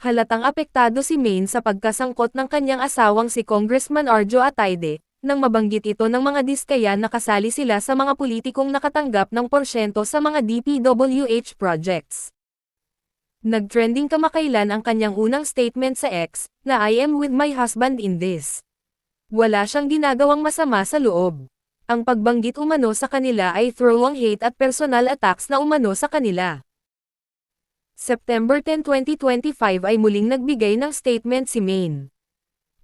Halatang apektado si Maine sa pagkasangkot ng kanyang asawang si Congressman Arjo Atayde, nang mabanggit ito ng mga diskaya na kasali sila sa mga politikong nakatanggap ng porsyento sa mga DPWH projects. Nagtrending kamakailan ang kanyang unang statement sa X, na I am with my husband in this. Wala siyang ginagawang masama sa loob. Ang pagbanggit umano sa kanila ay throwing hate at personal attacks na umano sa kanila. September 10, 2025 ay muling nagbigay ng statement si Maine.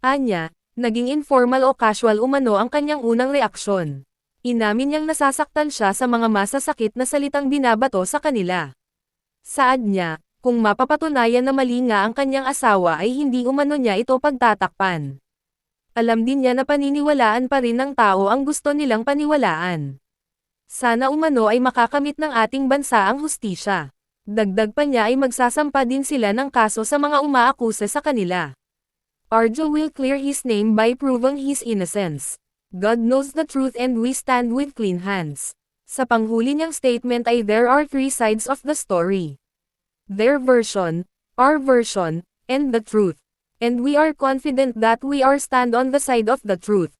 Anya, naging informal o casual umano ang kanyang unang reaksyon. Inamin niyang nasasaktan siya sa mga masasakit na salitang binabato sa kanila. Saad niya, kung mapapatunayan na mali nga ang kanyang asawa ay hindi umano niya ito pagtatakpan. Alam din niya na paniniwalaan pa rin ng tao ang gusto nilang paniwalaan. Sana umano ay makakamit ng ating bansa ang hustisya. Dagdag pa niya ay magsasampa din sila ng kaso sa mga umaakusa sa kanila. Arjo will clear his name by proving his innocence. God knows the truth and we stand with clean hands. Sa panghuli niyang statement ay there are three sides of the story. Their version, our version, and the truth. And we are confident that we are stand on the side of the truth.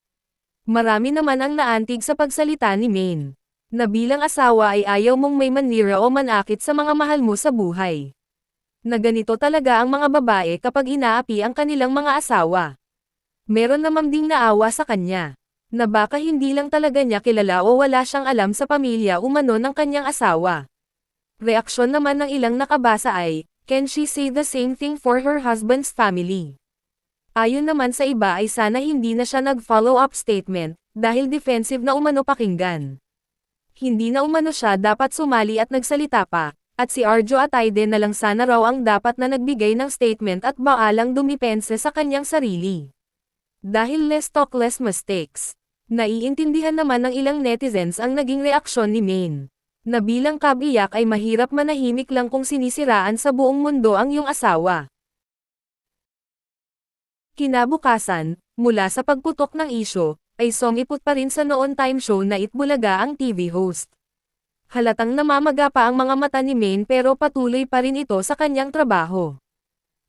Marami naman ang naantig sa pagsalita ni Maine na bilang asawa ay ayaw mong may manira o manakit sa mga mahal mo sa buhay. Na ganito talaga ang mga babae kapag inaapi ang kanilang mga asawa. Meron naman ding naawa sa kanya. Na baka hindi lang talaga niya kilala o wala siyang alam sa pamilya umano ng kanyang asawa. Reaksyon naman ng ilang nakabasa ay, can she say the same thing for her husband's family? Ayon naman sa iba ay sana hindi na siya nag-follow up statement, dahil defensive na umano pakinggan hindi na umano siya dapat sumali at nagsalita pa, at si Arjo Atayde na lang sana raw ang dapat na nagbigay ng statement at baalang dumipense sa kanyang sarili. Dahil less talk less mistakes. Naiintindihan naman ng ilang netizens ang naging reaksyon ni Maine. Na bilang kabiyak ay mahirap manahimik lang kung sinisiraan sa buong mundo ang iyong asawa. Kinabukasan, mula sa pagputok ng isyo, ay sumipot pa rin sa noon time show na Itbulaga ang TV host. Halatang namamaga pa ang mga mata ni Maine pero patuloy pa rin ito sa kanyang trabaho.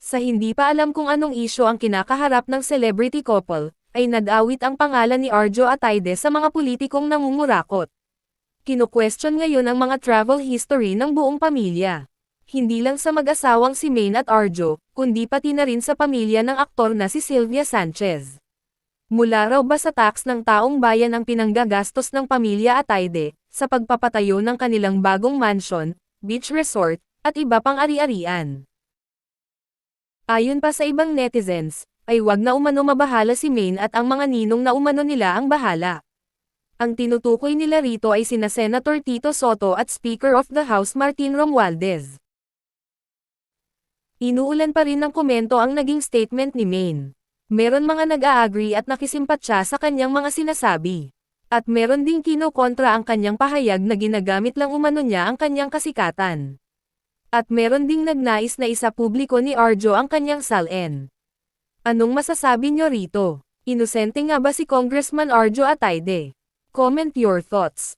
Sa hindi pa alam kung anong isyo ang kinakaharap ng celebrity couple, ay nadawit ang pangalan ni Arjo Atayde sa mga politikong nangungurakot. Kino-question ngayon ang mga travel history ng buong pamilya. Hindi lang sa mag-asawang si Maine at Arjo, kundi pati na rin sa pamilya ng aktor na si Sylvia Sanchez. Mula raw ba sa tax ng taong bayan ang pinanggagastos ng pamilya Atayde, sa pagpapatayo ng kanilang bagong mansion, beach resort, at iba pang ari-arian. Ayon pa sa ibang netizens, ay wag na umano mabahala si Maine at ang mga ninong na umano nila ang bahala. Ang tinutukoy nila rito ay sina Senator Tito Soto at Speaker of the House Martin Romualdez. Inuulan pa rin ng komento ang naging statement ni Maine. Meron mga nag-a-agree at nakisimpatya sa kanyang mga sinasabi. At meron ding kinokontra ang kanyang pahayag na ginagamit lang umano niya ang kanyang kasikatan. At meron ding nagnais na isa publiko ni Arjo ang kanyang salin. Anong masasabi nyo rito? Inosente nga ba si Congressman Arjo Atayde? Comment your thoughts.